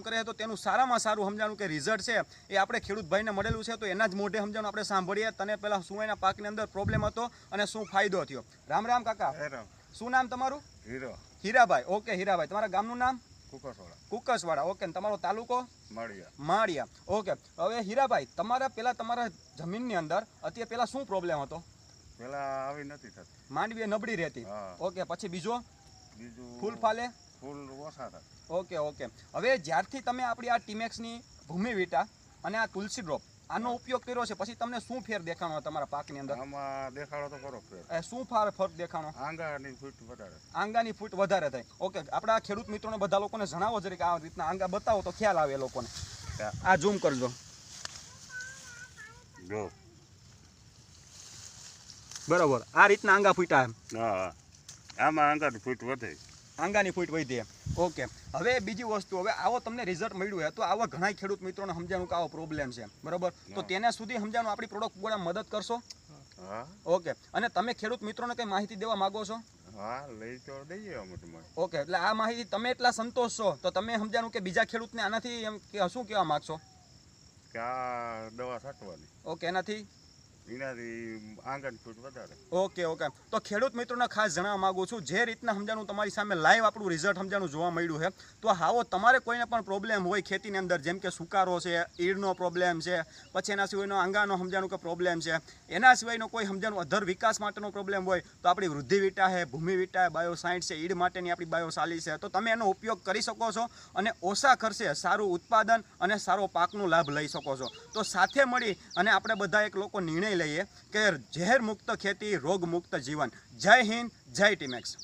કામ કરે છે તો તેનું સારામાં સારું સમજાણું કે રિઝલ્ટ છે એ આપણે ખેડૂત ભાઈને મળેલું છે તો એના જ મોઢે સમજાણું આપણે સાંભળીએ. તને પહેલાં શું એના પાકની અંદર પ્રોબ્લેમ હતો અને શું ફાયદો થયો? રામ રામ કાકા. શું નામ તમારું? હીરો. હીરાભાઈ. ઓકે હીરાભાઈ. તમારા ગામનું નામ? કુકસવાડા ઓકે તમારો તાલુકો? માળિયા. માળિયા. ઓકે. હવે હીરાભાઈ તમારા પેલા તમારા જમીનની અંદર અત્યારે પેલા શું પ્રોબ્લેમ હતો? પેલા આવી નથી થતી. માંડવી નબળી રહેતી. ઓકે પછી બીજો? બીજું ફૂલ ફાલે? ફૂલ ઓછા થાય ઓકે ઓકે. હવે જ્યારથી તમે આપણી આ ટીમેક્સની ભૂમિ વીટા અને આ તુલસી ડ્રોપ આનો ઉપયોગ કર્યો છે પછી તમને શું ફેર દેખાણો તમારા પાકની અંદર? આમાં દેખાડો તો કરો ફેર. એ શું ફાર ફરક દેખાણો? આંગાની ફૂટ વધારે. આંગાની ફૂટ વધારે થાય. ઓકે આપણા ખેડૂત મિત્રોને બધા લોકોને જણાવો જરીક આ રીતના આંગા બતાવો તો ખ્યાલ આવે એ લોકોને. આ ઝૂમ કરજો. જો. બરાબર આ રીતના આંગા ફૂટા એમ. હા આમાં આંગા ફૂટ વધે. આંગાની ફૂટ વધી ઓકે હવે બીજી વસ્તુ હવે આવો તમને રિઝલ્ટ મળ્યું હોય તો આવા ઘણા ખેડૂત મિત્રોને સમજાણું કે આવો પ્રોબ્લેમ છે બરોબર? તો. તેને સુધી સમજાણું આપણી પ્રોડક્ટ ગોળા મદદ કરશો? ઓકે અને તમે ખેડૂત મિત્રોને કઈ માહિતી દેવા માંગો છો? ઓકે એટલે આ માહિતી તમે એટલા સંતોષ છો તો તમે સમજાણું કે બીજા ખેડૂતને આનાથી એમ કે શું કહેવા માંગશો? દવા છાંટવાની. ઓકે એનાથી? Okay okay. તો ખેડૂત મિત્રોને ખાસ જણાવવા માગું છું, જે રીતના સમજાણું તમારી સામે લાઈવ આપણું રિઝલ્ટ સમજાણું જોવા મળ્યું છે, તો હાવો તમારે કોઈને પણ પ્રોબ્લેમ હોય ખેતીની અંદર, જેમ કે સુકારો છે ઈડનો પ્રોબ્લેમ છે, પછી એના સિવાયનો આંગાનો સમજાણું કે પ્રોબ્લેમ છે, એના સિવાયનો કોઈ સમજાણું અધર વિકાસ માટેનો પ્રોબ્લેમ હોય, તો આપણી વૃદ્ધિ વિટા છે, ભૂમિ વિટા છે બાયો સાયન્સ છે ઈડ માટેની આપણી બાયો સાલી છે, તો તમે એનો ઉપયોગ કરી શકો છો અને ઓછા ખર્ચે સારું ઉત્પાદન અને સારો પાકનો લાભ લઈ શકો છો. તો સાથે મળી અને આપણે બધા એક લોકો નિર્ણય લઈએ કે ઝેર મુક્ત ખેતી રોગ મુક્ત જીવન. જય હિન્દ જય ટીમેક્સ.